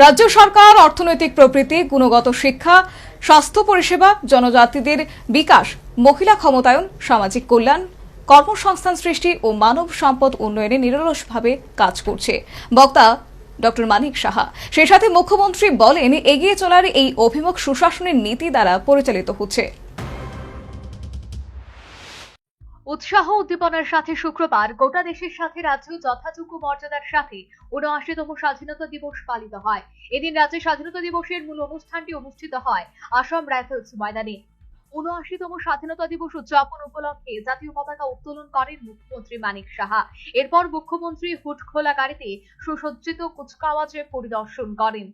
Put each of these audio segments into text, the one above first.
রাজ্য সরকার, অর্থনৈতিক প্রবৃত্তি, গুণগত শিক্ষা, স্বাস্থ্য পরিষেবা, জনজাতিদের বিকাশ, মহিলা ক্ষমতায়ন, সামাজিক কল্যাণ, কর্মসংস্থান সৃষ্টি ও মানব সম্পদ উন্নয়নে নিরলসভাবে কাজ করছে। বক্তা ডক্টর মানিক সাহা। সেই সাথে মুখ্যমন্ত্রী বলেন, এগিয়ে চলার এই অভিমুখ সুশাসনের নীতি দ্বারা পরিচালিত হচ্ছে। উৎসাহ উদ্দীপনার সাথে শুক্রবার গোটা দেশের সাথে রাজ্য যথাযোগ্য মর্যাদার সাথে উনআশিতম স্বাধীনতা দিবস পালিত হয়। এদিন রাজ্যে স্বাধীনতা দিবসের মূল অনুষ্ঠানটি অনুষ্ঠিত হয় আসাম রাইফেলস ময়দানে। উনআশিতম স্বাধীনতা দিবস উদযাপন উপলক্ষে জাতীয় পতাকা উত্তোলন করেন মুখ্যমন্ত্রী মানিক সাহা। এরপর মুখ্যমন্ত্রী হুট খোলা গাড়িতে সুসজ্জিত কুচকাওয়াজে পরিদর্শন করেন।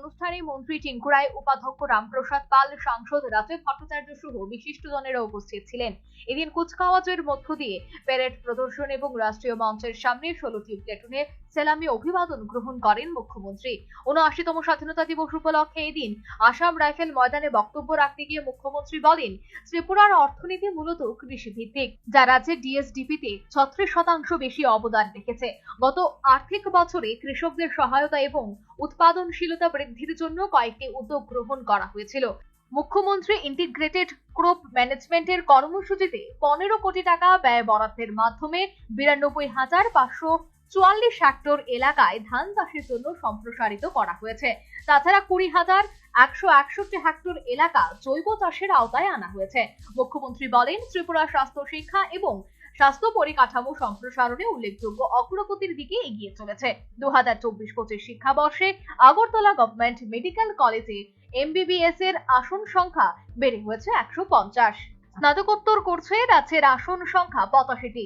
অনুষ্ঠানে মন্ত্রী টিঙ্কুরাই, উপাধ্যক্ষ রামপ্রসাদ পাল, সাংসদ রাজীব ভট্টাচার্য সহ বিশিষ্টজনেরা উপস্থিত ছিলেন। এদিন কুচকাওয়াজের মধ্য দিয়ে প্যারেড প্রদর্শন এবং রাষ্ট্রীয় মঞ্চের সামনে ষোলোটি প্লেটুনের সেলামি অভিবাদন গ্রহণ করেন মুখ্যমন্ত্রী। উনআশিতম স্বাধীনতা দিবস উপলক্ষে এদিন আসাম রাইফেল ময়দানে বক্তব্য রাখতে গিয়ে মুখ্যমন্ত্রী বলেন, ত্রিপুরার অর্থনীতি মূলত কৃষি ভিত্তিক যা রাজ্যের ডিএসডিপিতে ছত্রিশ শতাংশ বেশি অবদান রেখেছে। গত আর্থিক বছরে কৃষকদের সহায়তা এবং উৎপাদনশীলতা বৃদ্ধির জন্য কয়েকটি উদ্যোগ গ্রহণ করা হয়েছিল। মুখ্যমন্ত্রী ইন্টিগ্রেটেড ক্রপ ম্যানেজমেন্টের কর্মসূচিতে পনেরো কোটি টাকা ব্যয় বরাদ্দের মাধ্যমে বিরানব্বই হাজার পাঁচশো চুয়াল্লিশ হেক্টর এলাকায় ধান চাষের জন্য সম্প্রসারিত করা হয়েছে। তাছাড়া কুড়ি হাজার একশো একষট্টি হেক্টর এলাকা জৈব চাষের আওতায় আনা হয়েছে। মুখ্যমন্ত্রী বলেন, ত্রিপুরা স্বাস্থ্য শিক্ষা এবং স্বাস্থ্য পরিকাঠামো সম্প্রসারণে উল্লেখযোগ্য অগ্রগতির দিকে এগিয়ে চলেছে। দু হাজার চব্বিশ পঁচিশ শিক্ষাবর্ষে আগরতলা গভর্নমেন্ট মেডিকেল কলেজে এমবিবিএস এর আসন সংখ্যা বেড়ে হয়েছে একশো পঞ্চাশ। স্নাতকোত্তর করছে রাজ্যের আসন সংখ্যা পঁচাশিটি।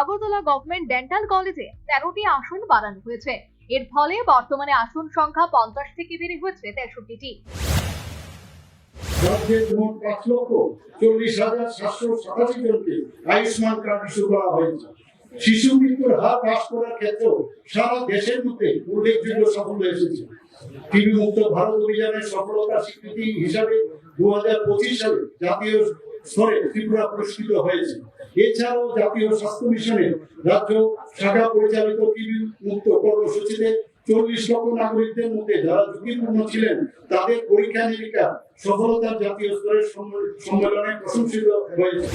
আগরতলা গভর্নমেন্ট ডেন্টাল কলেজে তেরোটি আসন বাড়ানো হয়েছে। এর ফলে বর্তমানে আসন সংখ্যা পঞ্চাশ থেকে বেড়ে হয়েছে তেষট্টিটি। পাঁচ লক্ষ চল্লিশ হাজার সাতশো সাতাশি জনকে আয়ুষ্মান কার্ড ইস্যু করা হয়েছে। শিশু মৃত্যুর হার হ্রাস করার সারা দেশের মধ্যে উল্লেখযোগ্য সাফল্য এসেছে। মুক্ত ভারত অভিযানের স্বীকৃতি হিসাবে দু হাজার পঁচিশ সালে জাতীয় স্তরে ত্রিপুরা পুরস্কৃত হয়েছে। এছাড়াও জাতীয় স্বাস্থ্য মিশনের রাজ্য শাখা পরিচালিত মুক্ত কর্মসূচিতে চল্লিশ লক্ষ নাগরিকদের মধ্যে যারা ঝুঁকিপূর্ণ ছিলেন, তাদের পরীক্ষা নিরীক্ষা, সফলতার জাতীয় স্তরের সম্মেলনে প্রশংসিত হয়েছে।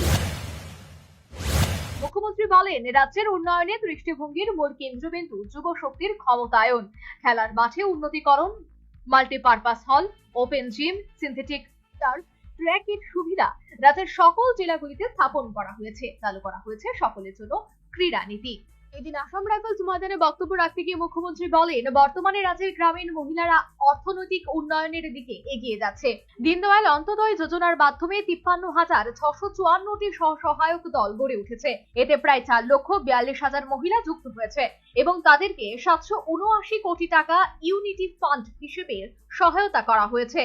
মুখ্যমন্ত্রী বলেন, রাজ্যের উন্নয়নে দৃষ্টিভঙ্গির মূল কেন্দ্রবিন্দু যুব শক্তির ক্ষমতায়ন। খেলার মাঠে উন্নতিকরণ, multipurpose hall, open gym, synthetic turf সুবিধা রাজ্যের সকল জেলাগুলিতে স্থাপন করা হয়েছে। চালু করা হয়েছে সকলের জন্য ক্রীড়া নীতি এদিন আসাম রাইফেলস ময়দানে বক্তব্য রাখতে গিয়ে মুখ্যমন্ত্রী বলেন, বর্তমানে রাজ্যের গ্রামীণ মহিলারা অর্থনৈতিক উন্নয়নের দিকে এগিয়ে যাচ্ছে। দীনদয়াল অন্তোদয় যোজনার মাধ্যমে তিপ্পান্ন হাজার ছশো চুয়ান্নটি সহায়ক দল গড়ে উঠেছে। এতে প্রায় চার লক্ষ বিয়াল্লিশ হাজার মহিলা যুক্ত হয়েছে এবং তাদেরকে সাতশো উনআশি কোটি টাকা ইউনিটি ফান্ড হিসেবে সহায়তা করা হয়েছে।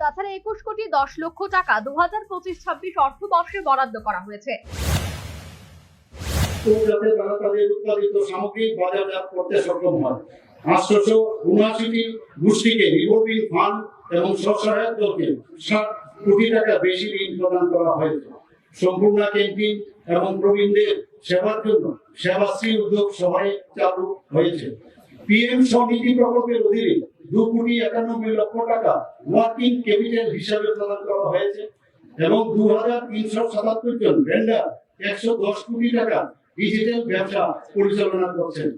তাছাড়া একুশ কোটি দশ লক্ষ টাকা দু হাজার পঁচিশ ছাব্বিশ অর্থবর্ষে বরাদ্দ করা হয়েছে। তো যাতে তারা তাদের উৎপাদিত সামগ্রী বাজারজাত করতে সক্ষম হয়। আটশোশো উনআশিটি গোষ্ঠীকে রিভলভিং ফান্ড এবং স্বসহায়ক দলকে ষাট কোটি টাকা বেশি ঋণ প্রদান করা হয়েছে। সম্পূর্ণ ক্যান্টিন এবং প্রবীণদের সেবার জন্য সেবাশ্রী উদ্যোগ সহায় চালু হয়েছে। পিএম স্বনিধি প্রকল্পের অধীনে দু কোটি একানব্বই লক্ষ টাকা ওয়ার্কিং ক্যাপিটাল হিসাবে প্রদান করা হয়েছে এবং দু হাজার তিনশো সাতাত্তর জন ভেন্ডার একশো দশ কোটি টাকা ডিজিটাল ব্যবসা পরিচালনা করছেন।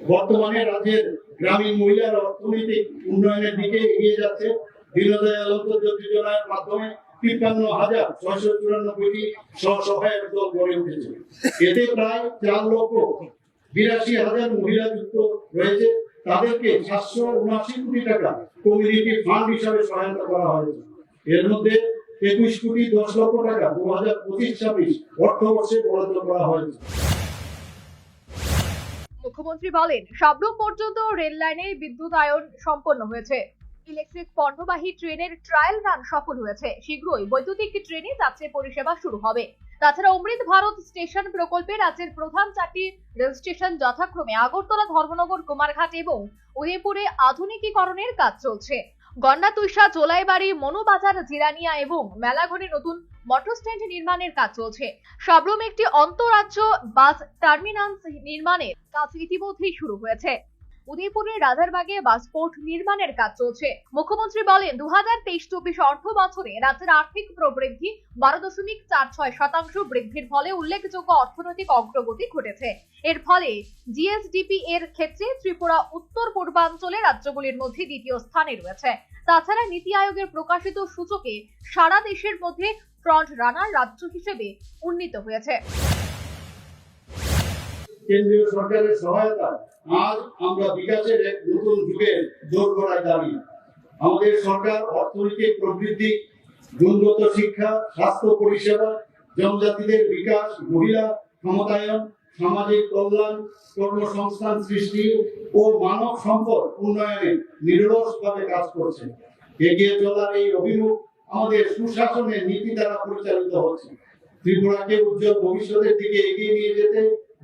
বর্তমানে রাজ্যের গ্রামীণ মহিলার অর্থনৈতিক উন্নয়নের দিকে এগিয়ে যাচ্ছে। দীনদয়াল যোজনার মাধ্যমে তিপ্পান্ন হাজার ছয়শো চুরানব্বইটি স্বসহায়ক দল গড়ে উঠেছে। এতে প্রায় চার লক্ষ বিরাশি হাজার মহিলা যুক্ত রয়েছে। তাদেরকে সাতশো উনআশি কোটি টাকা কমিউনিটি ফান্ড হিসাবে সহায়তা করা হয়েছে। এর মধ্যে একুশ কোটি দশ লক্ষ টাকা দু হাজার পঁচিশ ছাব্বিশ অর্থবর্ষে বরাদ্দ করা হয়েছে। মুখ্যমন্ত্রী বলেন সাবরুম পর্যন্ত রেল লাইনে বিদ্যুতায়ন সম্পন্ন হয়েছে। ইলেকট্রিক পণ্যবাহী ট্রেনের ট্রায়াল রান সফল হয়েছে। শীঘ্রই বৈদ্যুতিক ট্রেনে যাত্রী পরিষেবা শুরু হবে। তাছাড়া অমৃত ভারত স্টেশন প্রকল্পে রাজ্যের প্রধান চারটি রেল স্টেশন যথাক্রমে আগরতলা, ধর্মনগর, কুমারঘাট এবং উদয়পুরে আধুনিকীকরণের কাজ চলছে। গন্ডা তুইশা জোলাইবাড়ি মনোবাজার জিরানিয়া এবং মেলাঘরে নতুন মোটর স্ট্যান্ড নির্মাণের কাজ চলছে। সাবরুম একটি অন্তরাজ্য বাস টার্মিনাস নির্মাণের কাজ ইতিমধ্যেই শুরু হয়েছে। উদয়পুরের রাজারবাগে বাসপোর্ট নির্মাণের কাজ চলছে। মুখ্যমন্ত্রী বলেন দু হাজার তেইশ চব্বিশ অর্থ বছরে রাজ্যের আর্থিক প্রবৃদ্ধি বারো দশমিক চার ছয় শতাংশ বৃদ্ধির ফলে উল্লেখযোগ্য অর্থনৈতিক অগ্রগতি ঘটেছে। এর ফলে জিএসডিপি এর ক্ষেত্রে ত্রিপুরা উত্তর পূর্বাঞ্চলে রাজ্যগুলির মধ্যে দ্বিতীয় স্থানে রয়েছে। তাছাড়া নীতি আয়োগের প্রকাশিত সূচকে সারা দেশের মধ্যে ফ্রন্ট রানার রাজ্য হিসেবে উন্নীত হয়েছে। কেন্দ্রীয় সরকারের সহায়তা, আজ আমরা বিকাশের এক নতুন যুগের দৌড় করায় দাবি। আমাদের সরকার অর্থনৈতিক প্রবৃদ্ধি, গুণগত শিক্ষা, স্বাস্থ্য পরিষেবা, জনজাতিদের বিকাশ, মহিলা ক্ষমতায়ন সামাজিক কল্যাণ, কর্মসংস্থান সৃষ্টি ও মানব সম্পদ উন্নয়নে নিরলসভাবে কাজ করছে। এগিয়ে চলার এই অভিমুখ আমাদের সুশাসনের নীতি দ্বারা পরিচালিত হচ্ছে। ত্রিপুরাকে উজ্জ্বল ভবিষ্যতের দিকে এগিয়ে নিয়ে যেতে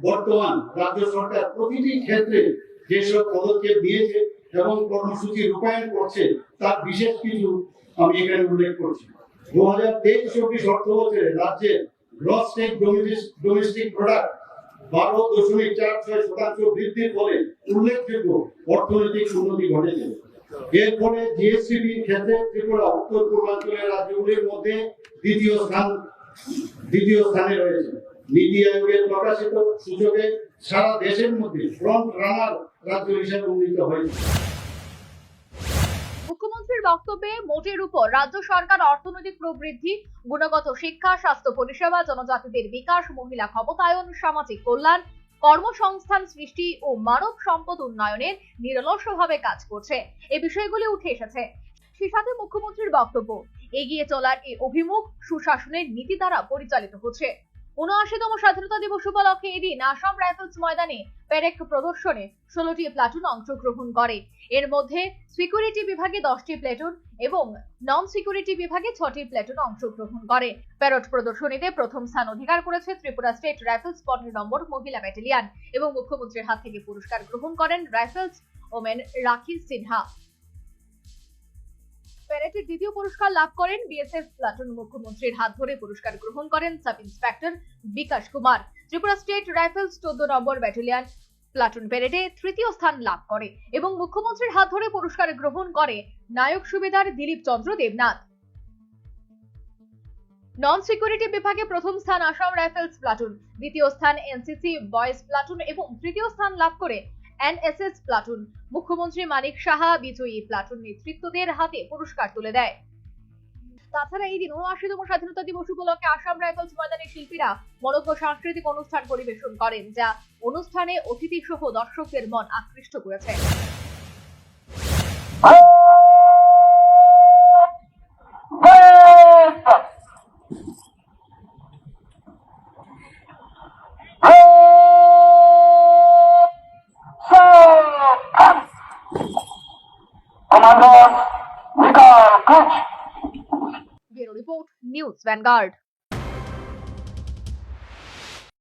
বর্তমান রাজ্য সরকার প্রতিটি ক্ষেত্রে যেসব পদক্ষেপ নিয়েছে এবং কর্মসূচি রূপায়ণ করছে, তার বিশেষ কিছু আমি এখানে উল্লেখ করছি। দু হাজার তেইশ চব্বিশ অর্থ বছরে রাজ্যের গ্রস স্টেট ডোমেস্টিক প্রোডাক্ট বারো দশমিক চার ছয় শতাংশ বৃদ্ধির ফলে উল্লেখযোগ্য অর্থনৈতিক উন্নতি ঘটেছে। এর ফলে ক্ষেত্রে ত্রিপুরা, উত্তর পূর্বাঞ্চলের রাজ্যগুলির মধ্যে দ্বিতীয় স্থান, দ্বিতীয় স্থানে রয়েছে। নীতি আয়োগের প্রকাশিত সূচকে সারা দেশের মধ্যে ফ্রন্ট রানার রাজ্য হিসেবে উন্নীত হয়েছে। মুখ্যমন্ত্রীর বক্তব্যে মোটের উপর রাজ্য সরকার অর্থনৈতিক প্রবৃদ্ধি, গুণগত শিক্ষা, স্বাস্থ্য পরিষেবা, জনজাতিদের বিকাশ, মহিলা ক্ষমতায়ন, সামাজিক কল্যাণ কর্মসংস্থান সৃষ্টি ও মানব সম্পদ উন্নয়নের নিরলসভাবে কাজ করছে। এ বিষয়গুলি উঠে এসেছে। সে সাথে মুখ্যমন্ত্রীর বক্তব্য, এগিয়ে চলার এই অভিমুখ সুশাসনের নীতি দ্বারা পরিচালিত হচ্ছে। উনআশিতম স্বাধীনতা দিবস উপলক্ষে এদিন আসাম রাইফেলস ময়দানে প্যারেক প্রদর্শনে ষোলোটি প্লাটুন অংশগ্রহণ করে। এর মধ্যে সিকিউরিটি বিভাগে দশটি প্লেটুন এবং নন সিকিউরিটি বিভাগে ছটি প্লেটুন অংশগ্রহণ করে। প্যারট প্রদর্শনীতে প্রথম স্থান অধিকার করেছে ত্রিপুরা স্টেট রাইফেলস পনেরো নম্বর মহিলা ব্যাটালিয়ান এবং মুখ্যমন্ত্রীর হাত থেকে পুরস্কার গ্রহণ করেন রাইফেলস ওমেন রাখি সিনহা। প্যারেডের দ্বিতীয় পুরস্কার লাভ করেন বিএসএফ প্লাটুন মুখ্যমন্ত্রীর হাত ধরে পুরস্কার গ্রহণ করেন sub inspector Bikash Kumar. Tripura state rifles চোদ্দ নম্বর ব্যাটালিয়ান প্লাটুন প্যারেডে তৃতীয় স্থান লাভ করে এবং মুখ্যমন্ত্রীর হাত ধরে পুরস্কার গ্রহণ করে নায়ক সুবেদার দিলীপ চন্দ্র দেবনাথ। নন সিকিউরিটি বিভাগে প্রথম স্থান আসাম রাইফেলস প্লাটুন, দ্বিতীয় স্থান এনসিসি বয়েজ প্লাটুন এবং তৃতীয় স্থান লাভ করে এনএসএস প্লাটুন। মুখ্যমন্ত্রী মানিক সাহা বিজয়ী প্লাটুন নেতৃত্বদের হাতে পুরস্কার তুলে দেয়। তাছাড়া এই দিন উনআশিতম স্বাধীনতা দিবস উপলক্ষে আসাম রাইফেলস ময়দানের শিল্পীরা মনোজ্ঞ সাংস্কৃতিক অনুষ্ঠান পরিবেশন করেন, যা অনুষ্ঠানে অতিথি সহ দর্শকদের মন আকৃষ্ট করেছে। Vanguard.